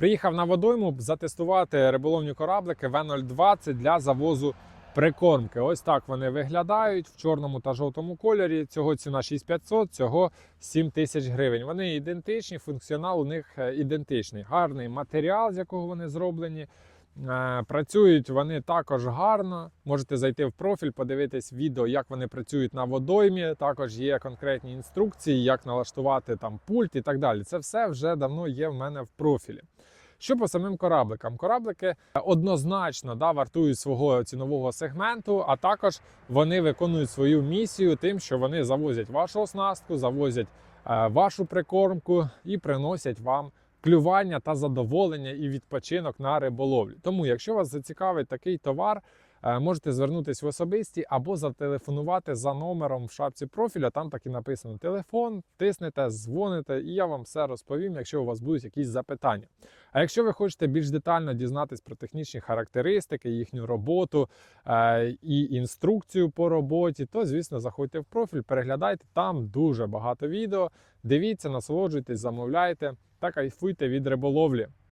Приїхав на водойму затестувати риболовні кораблики В020 для завозу прикормки. Ось так вони виглядають в чорному та жовтому кольорі. Цього ціна 6500, цього 7 тисяч гривень. Вони ідентичні, функціонал у них е, ідентичний. Гарний матеріал, з якого вони зроблені. Е, Працюють вони також гарно. Можете зайти в профіль, подивитись відео, як вони працюють на водоймі. Також є конкретні інструкції, як налаштувати там пульт і так далі. Це все вже давно є в мене в профілі. Що по самим корабликам? Кораблики однозначно да, вартують свого цінового сегменту, а також вони виконують свою місію тим, що вони завозять вашу оснастку, завозять е, вашу прикормку і приносять вам клювання та задоволення і відпочинок на риболовлі. Тому, якщо вас зацікавить такий товар, е, можете звернутися в особисті або зателефонувати за номером в шапці профіля. Там так і написано телефон, тиснете, дзвоните, і я вам все розповім, якщо у вас будуть якісь запитання. А якщо ви хочете більш детально дізнатись про технічні характеристики, їхню роботу е, і інструкцію по роботі, то звісно заходьте в профіль, переглядайте там дуже багато відео. Дивіться, насолоджуйтесь, замовляйте та кайфуйте від риболовлі.